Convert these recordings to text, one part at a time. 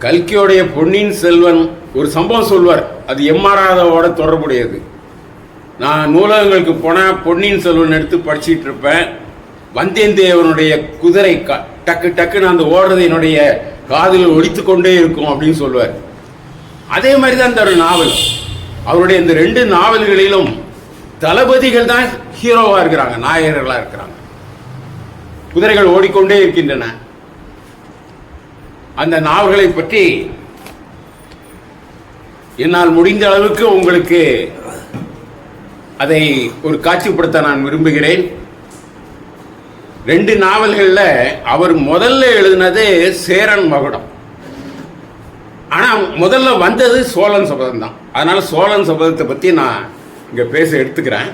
கல்கியோடைய பொன்னியின் செல்வன் ஒரு சம்பவம் சொல்வார். அது எம்ஆராதவோட தொடர்புடையது. நான் நூலகங்களுக்கு போனால் பொன்னியின் செல்வன் எடுத்து படிச்சிட்டு இருப்பேன். வந்தியத்தேவனுடைய குதிரை க- டக்கு டக்குன்னு அந்த ஓடுறது என்னுடைய காதில் ஒழித்து கொண்டே இருக்கும் அப்படின்னு சொல்லுவார் அதே மாதிரி தான் அந்த ஒரு நாவல். அவருடைய இந்த ரெண்டு நாவல்களிலும் தளபதிகள் தான் ஹீரோவாக இருக்கிறாங்க நாயகர்களாக இருக்கிறாங்க. குதிரைகள் ஓடிக்கொண்டே இருக்கின்றன. அந்த நாவல்களை பற்றி என்னால் முடிந்த அளவுக்கு உங்களுக்கு அதை ஒரு காட்சிப்படுத்த நான் விரும்புகிறேன். ரெண்டு நாவல்களில் அவர் முதல்ல எழுதினது சேரன் மகுடம். ஆனால் முதல்ல வந்தது சோழன் சபதம் தான் அதனால சோழன் சபதத்தை பற்றி நான் இங்கே பேச எடுத்துக்கிறேன்.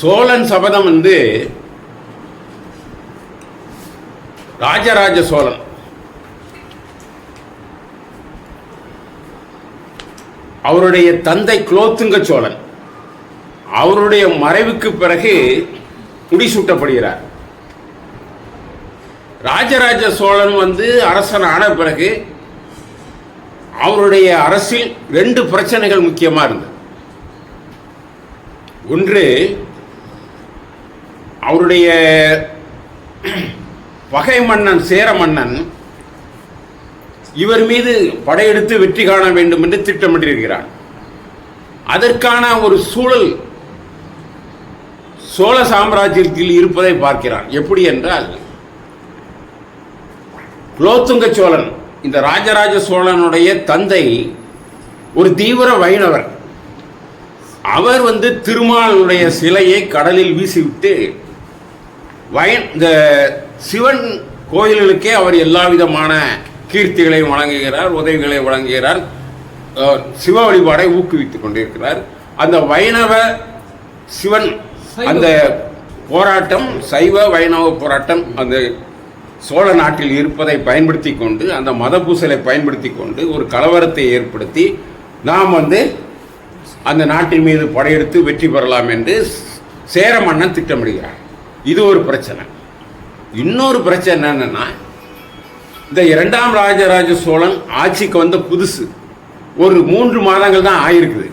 சோழன் சபதம் வந்து ராஜராஜ சோழன். அவருடைய தந்தை குலோத்துங்க சோழன். அவருடைய மறைவுக்கு பிறகு முடிசூட்டப்படுகிறார். ராஜராஜ சோழன் வந்து அரசன் ஆன பிறகு அவருடைய அரசில் ரெண்டு பிரச்சனைகள் முக்கியமாக இருந்தது. ஒன்று அவருடைய பகை மன்னன் சேர மன்னன் இவர் மீது படையெடுத்து வெற்றி காண வேண்டும் என்று திட்டமிட்டிருக்கிறார். அதற்கான ஒரு சூழல் சோழ சாம்ராஜ்யத்தில் இருப்பதை பார்க்கிறான் எப்படி என்றால் குலோத்துங்க சோழன் இந்த ராஜராஜ சோழனுடைய தந்தை ஒரு தீவிர வைணவர். அவர் வந்து திருமாலுடைய சிலையை கடலில் வீசிவிட்டு வயன் இந்த சிவன் கோயில்களுக்கே அவர் எல்லா விதமான கீர்த்திகளை வழங்குகிறார் உதவிகளை வழங்குகிறார். சிவ வழிபாடை ஊக்குவித்துக் கொண்டிருக்கிறார். அந்த வைணவ சிவன் அந்த போராட்டம் சைவ வைணவ போராட்டம் அந்த சோழ நாட்டில் இருப்பதை பயன்படுத்தி கொண்டு அந்த மத பூசலை பயன்படுத்தி கொண்டு ஒரு கலவரத்தை ஏற்படுத்தி நாம் வந்து அந்த நாட்டின் மீது படையெடுத்து வெற்றி பெறலாம் என்று சேர மன்னன் திட்டமிடுகிறார். இது ஒரு பிரச்சனை. இன்னொரு பிரச்சனை என்னன்னா இந்த இரண்டாம் ராஜராஜ சோழன் ஆட்சிக்கு வந்த புதுசு. ஒரு மூன்று மாதங்கள் தான் ஆயிருக்குது.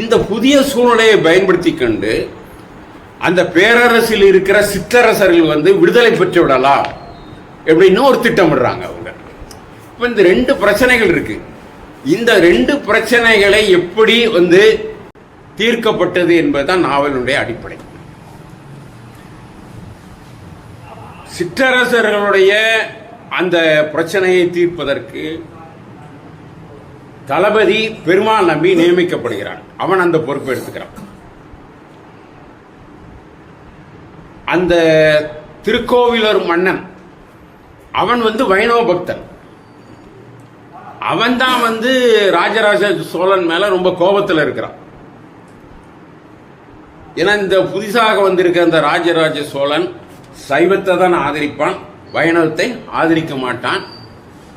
இந்த புதிய சூழ்நிலையை பயன்படுத்தி கொண்டு அந்த பேரரசில் இருக்கிற சிற்றரசர்கள் வந்து விடுதலை பெற்று விடலாம் எப்படின்னு ஒரு திட்டமிடுறாங்க அவங்க. இப்போ இந்த ரெண்டு பிரச்சனைகள் இருக்கு. இந்த ரெண்டு பிரச்சனைகளை எப்படி வந்து தீர்க்கப்பட்டது என்பதுதான் நாவலுடைய அடிப்படை. சிற்றரசர்களுடைய அந்த பிரச்சனையை தீர்ப்பதற்கு தளபதி பெருமாள் நம்பி நியமிக்கப்படுகிறான். அவன் அந்த பொறுப்பை எடுத்துக்கிறான். அந்த திருக்கோவிலூர் மன்னன் அவன் வந்து வைணவ பக்தன். அவன் தான் வந்து ராஜராஜ சோழன் மேல ரொம்ப கோபத்தில் இருக்கிறான். ஏன்னா இந்த புதிதாக வந்திருக்க அந்த ராஜராஜ சோழன் சைவத்தை தான் ஆதரிப்பான் வைணவத்தை ஆதரிக்க மாட்டான்.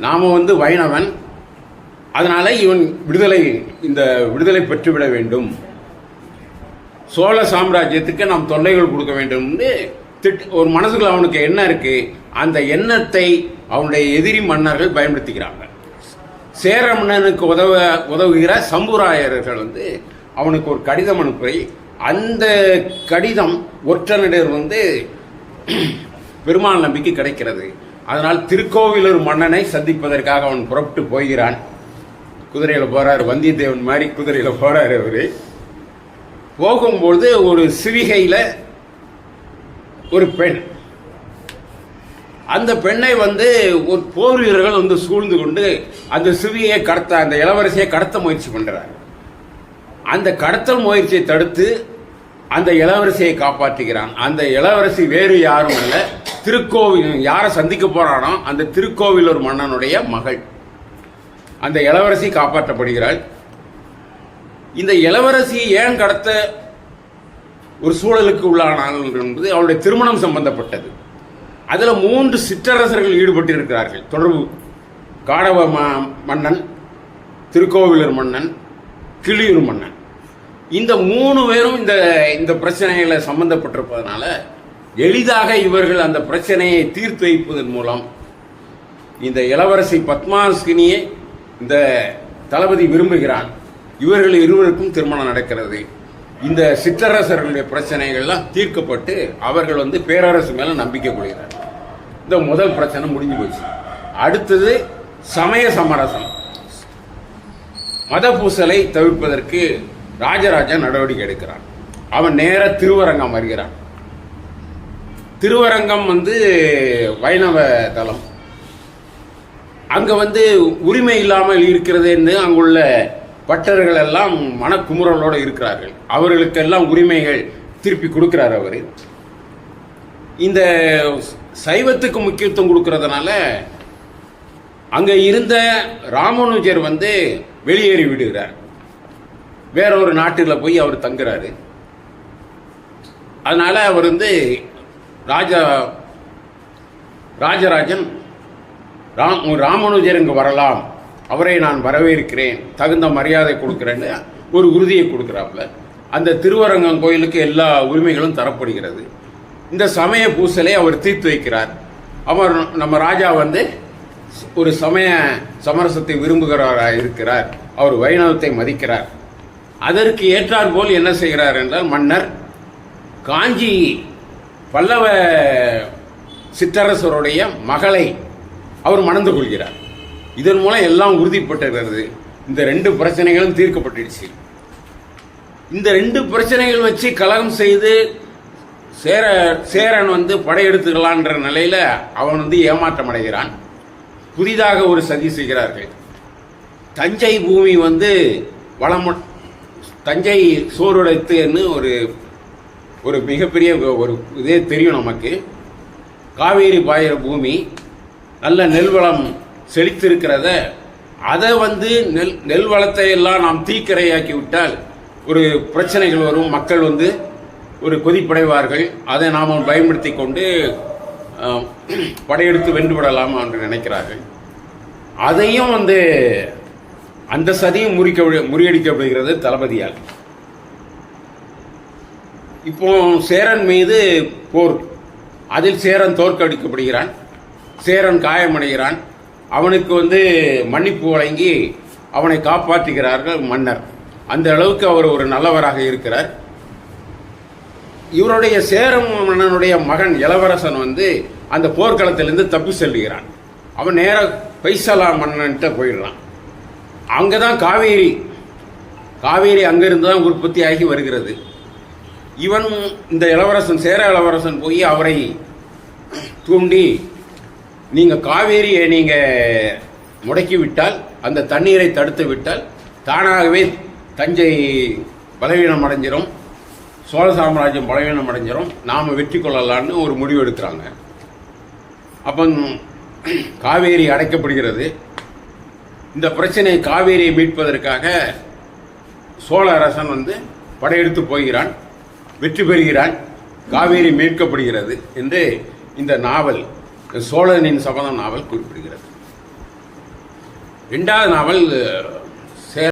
நாம வந்து வைணவன். அதனால இவன் விடுதலை இந்த விடுதலை பெற்றுவிட வேண்டும். சோழ சாம்ராஜ்யத்துக்கு நாம் தொல்லைகள் கொடுக்க வேண்டும்னு திட்டு ஒரு மனசுக்குள்ள அவனுக்கு என்ன இருக்கு. அந்த எண்ணத்தை அவனுடைய எதிரி மன்னர்கள் பயன்படுத்திக்கிறாங்க. சேர மன்னனுக்கு உதவ உதவுகிற சம்புராயர்கள் வந்து அவனுக்கு ஒரு கடிதம் அனுப்புறை அந்த கடிதம் ஒற்றனிடர் வந்து பெருமாள் நம்பிக்கை கிடைக்கிறது. அதனால் திருக்கோவிலூர் மன்னனை சந்திப்பதற்காக அவன் புறப்பட்டு போகிறான். குதிரையில் போறாரு வந்தியத்தேவன் மாதிரி குதிரையில் போறாரு அவரு. போகும்போது ஒரு சிவிகையில் ஒரு பெண். அந்த பெண்ணை வந்து ஒரு போர் வீரர்கள் வந்து சூழ்ந்து கொண்டு அந்த சிவிகையை கடத்த அந்த இளவரசியை கடத்த முயற்சி பண்றார். அந்த கடத்தல் முயற்சியை தடுத்து அந்த இளவரசியை காப்பாற்றுகிறான். அந்த இளவரசி வேறு யாரும் அல்ல. திருக்கோவில் யாரை சந்திக்க போறானோ அந்த திருக்கோவிலூர் மன்னனுடைய மகள். அந்த இளவரசி காப்பாற்றப்படுகிறாள். இந்த இளவரசி ஏன் கடத்த ஒரு சூழலுக்கு உள்ளானாள் என்பது அவளுடைய திருமணம் சம்பந்தப்பட்டது. அதில் மூன்று சிற்றரசர்கள் ஈடுபட்டு இருக்கிறார்கள் தொடர்பு காடவ ம- மன்னன் திருக்கோவிலூர் மன்னன் கிளியூர் மன்னன். இந்த மூணு பேரும் இந்த இந்த பிரச்சனைகளை சம்பந்தப்பட்டிருப்பதனால எளிதாக இவர்கள் அந்த பிரச்சனையை தீர்த்து வைப்பதன் மூலம் இந்த இளவரசி பத்மாஸ்கினியை இந்த தளபதி விரும்புகிறான் இவர்கள் இருவருக்கும் திருமணம் நடக்கிறது. இந்த சிற்றரசர்களுடைய பிரச்சனைகள்லாம் தீர்க்கப்பட்டு அவர்கள் வந்து பேரரசு மேலே நம்பிக்கை கொள்கிறார். இந்த முதல் பிரச்சனை முடிஞ்சு போச்சு. அடுத்தது சமய சமரசம். மத பூசலை தவிர்ப்பதற்கு ராஜராஜன் நடவடிக்கை எடுக்கிறான். அவன் நேர திருவரங்கம் வருகிறான். திருவரங்கம் வந்து வைணவ தலம். அங்க வந்து உரிமை இல்லாமல் இருக்கிறது என்று அங்குள்ள பட்டர்கள் எல்லாம் மனக்குமுறலோடு இருக்கிறார்கள். அவர்களுக்கெல்லாம் உரிமைகள் திருப்பி கொடுக்கிறார் அவர். இந்த சைவத்துக்கு முக்கியத்துவம் கொடுக்கறதுனால அங்க இருந்த ராமானுஜர் வந்து வெளியேறி விடுகிறார். வேற ஒரு நாட்டில் போய் அவர் தங்குறாரு. அதனால அவர் வந்து ராஜா ராஜராஜன் ராம் ராமானுஜர் இங்கு வரலாம். அவரை நான் வரவேற்கிறேன். தகுந்த மரியாதை கொடுக்குறேன்னு ஒரு உறுதியை கொடுக்குறாப்புல. அந்த திருவரங்கம் கோயிலுக்கு எல்லா உரிமைகளும் தரப்படுகிறது. இந்த சமய பூசலை அவர் தீர்த்து வைக்கிறார். அவர் நம்ம ராஜா வந்து ஒரு சமய சமரசத்தை விரும்புகிறவராக இருக்கிறார் அவர் வைணவத்தை மதிக்கிறார். அதற்கு ஏற்றார் போல் என்ன செய்கிறார் என்றால் மன்னர் காஞ்சி பல்லவ சிற்றரசருடைய மகளை அவர் மணந்து கொள்கிறார். இதன் மூலம் எல்லாம் உறுதிப்பட்டுகிறது இந்த ரெண்டு பிரச்சனைகளும் தீர்க்கப்பட்டுடுச்சு. இந்த ரெண்டு பிரச்சனைகள் வச்சு கலகம் செய்து சேர சேரன் வந்து படையெடுத்துக்கலான்ற நிலையில் அவன் வந்து ஏமாற்றம் அடைகிறான். புதிதாக ஒரு சதி செய்கிறார்கள். தஞ்சை பூமி வந்து வளமு தஞ்சை சோறுடைத்துன்னு ஒரு ஒரு மிகப்பெரிய ஒரு இதே தெரியும் நமக்கு. காவேரி பாயிற பூமி நல்ல நெல் வளம் செழித்திருக்கிறத அதை வந்து நெல் நெல் வளத்தை எல்லாம் நாம் தீக்கரையாக்கி விட்டால் ஒரு பிரச்சனைகள் வரும். மக்கள் வந்து ஒரு கொதிப்படைவார்கள். அதை நாம் பயன்படுத்தி கொண்டு படையெடுத்து படையெடுத்து வென்றுவிடலாம் என்று நினைக்கிறார்கள். அதையும் வந்து அந்த சதியும் முறிக்க முறியடிக்கப்படுகிறது தளபதியால். இப்போ சேரன் மீது போர். அதில் சேரன் தோற்கடிக்கப்படுகிறான். சேரன் காயமடைகிறான். அவனுக்கு வந்து மன்னிப்பு வழங்கி அவனை காப்பாற்றுகிறார்கள் மன்னர். அந்த அளவுக்கு அவர் ஒரு நல்லவராக இருக்கிறார். இவருடைய சேரம் மன்னனுடைய மகன் இளவரசன் வந்து அந்த போர்க்களத்திலிருந்து தப்பி செல்கிறான். அவன் நேர பைசலா மன்னன்கிட்ட போயிடுறான். அங்கே தான் காவேரி. காவேரி அங்கேருந்து தான் உற்பத்தி ஆகி வருகிறது. இவன் இந்த இளவரசன் சேர இளவரசன் போய் அவரை தூண்டி நீங்கள் காவேரியை நீங்கள் முடக்கி விட்டால் அந்த தண்ணீரை தடுத்து விட்டால் தானாகவே தஞ்சை பலவீனம் அடைஞ்சிரும் சோழ சாம்ராஜ்யம் பலவீனம் அடைஞ்சிரும் நாம வெற்றி கொள்ளலான்னு ஒரு முடிவு எடுக்கிறாங்க. அப்போ காவேரி அடைக்கப்படுகிறது. இந்த பிரச்சனையை காவேரியை மீட்பதற்காக சோழ அரசன் வந்து படையெடுத்து போகிறான் வெற்றி பெறுகிறான் காவேரி மீட்கப்படுகிறது என்று இந்த நாவல் சோழனின் சபதம் நாவல் குறிப்பிடுகிறது. இரண்டாவது நாவல்